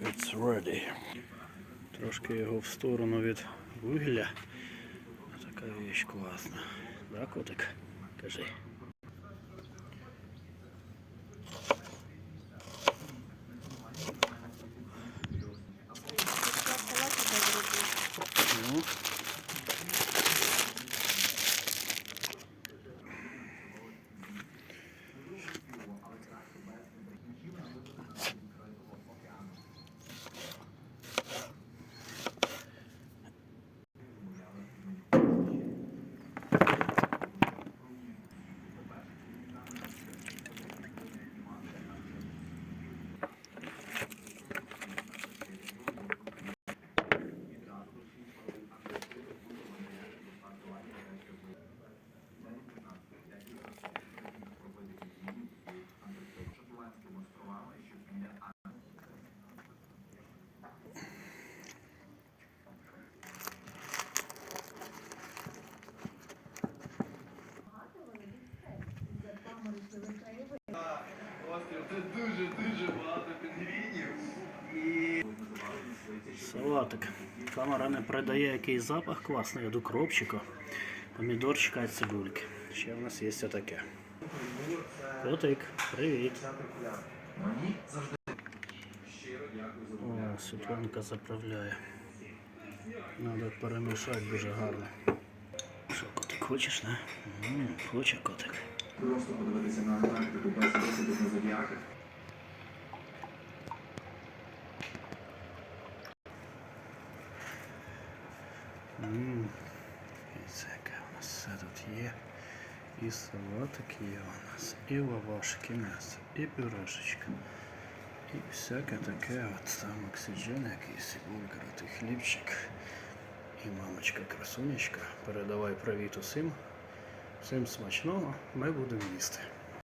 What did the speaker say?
It's ready. Трошки його в сторону від вугілля. Така віч класна. Да, котик? Кажи. Це дуже-дуже багато пінгвінів. І Салатик. Камера не передає який запах класний від укропчика, помідорчика і цибульки. Ще в нас є таке. Котик, привіт. О, Світланка заправляє. Надо перемішати дуже гарно. Що, котик, хочеш, не? М, Хоче котик. просто подивитися на Антарктику без досвіду на зодіаки. М, І це яке у нас все тут є. І салатик є у нас, і лавашки м'ясо, і пюрешечка. І всяке таке от там оксиджен якийсь, і булькаротий хлібчик. І мамочка красунечка. Передавай привіт усім. Всім смачного, ми будемо їсти.